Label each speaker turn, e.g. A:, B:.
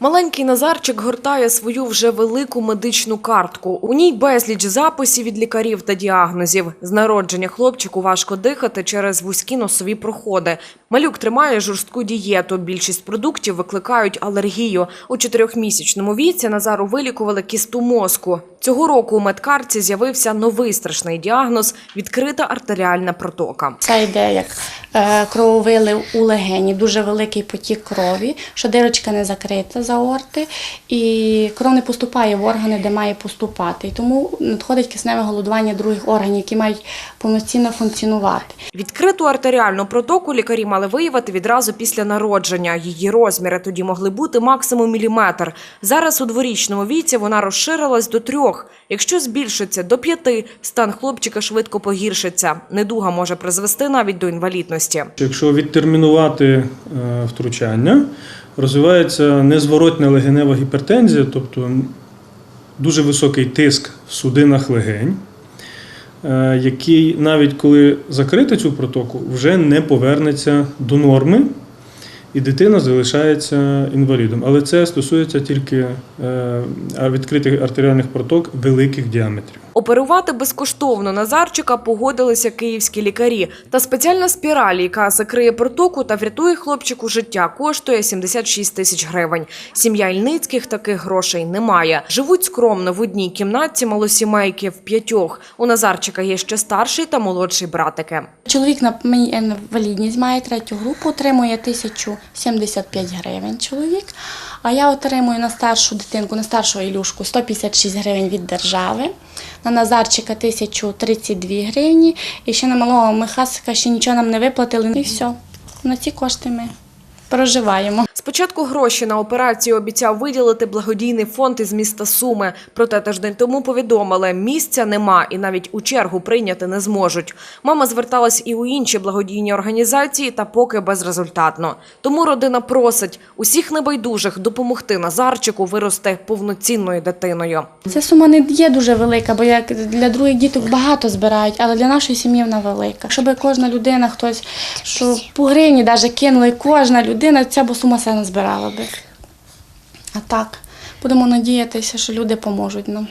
A: Маленький Назарчик гортає свою вже велику медичну картку. У ній безліч записів від лікарів та діагнозів. З народження хлопчику важко дихати через вузькі носові проходи. Малюк тримає жорстку дієту. Більшість продуктів викликають алергію. У чотирьохмісячному віці Назару вилікували кісту мозку. Цього року у медкарті з'явився новий страшний діагноз – відкрита артеріальна протока.
B: Це йде як крововилив у легені, дуже великий потік крові, що дирочка не закрита за орти, і кров не поступає в органи, де має поступати. І тому надходить кисневе голодування других органів, які мають повноцінно функціонувати.
A: Відкриту артеріальну протоку лікарі мали виявити відразу після народження. Її розміри тоді могли бути максимум міліметр. Зараз у дворічному віці вона розширилась до трьох. Якщо збільшиться до п'яти, стан хлопчика швидко погіршиться. Недуга може призвести навіть до інвалідності.
C: Якщо відтермінувати е, втручання, розвивається незворотня легенева гіпертензія, тобто дуже високий тиск в судинах легень, який навіть коли закрити цю протоку, вже не повернеться до норми, і дитина залишається інвалідом. Але це стосується тільки е, відкритих артеріальних проток великих діаметрів.
A: Оперувати безкоштовно Назарчика погодилися київські лікарі. Та спеціальна спіраль, яка закриє протоку та врятує хлопчику життя, коштує 76 тисяч гривень. Сім'я Ільницьких таких грошей немає. Живуть скромно в одній кімнатці малосімейки в п'ятьох. У Назарчика є ще старший та молодший братики.
B: Чоловік на мені інвалідність має третю групу, отримує 1075 гривень чоловік. А я отримую на старшу дитинку, на старшу Ілюшку 156 гривень від держави, на Назарчика 1032 гривні. І ще на малого Михасика ще нічого нам не виплатили. І все. На ці кошти ми проживаємо.
A: Спочатку гроші на операцію обіцяв виділити благодійний фонд із міста Суми. Проте тиждень тому повідомили, місця нема і навіть у чергу прийняти не зможуть. Мама зверталась і у інші благодійні організації, та поки безрезультатно. Тому родина просить усіх небайдужих допомогти Назарчику вирости повноцінною дитиною.
B: Ця сума не є дуже велика, бо як для других діток багато збирають, але для нашої сім'ї вона велика. Щоб кожна людина, хтось що по гривні навіть кинули, кожна людина, ця б сума все не збирала би. А так, будемо надіятися, що люди поможуть нам.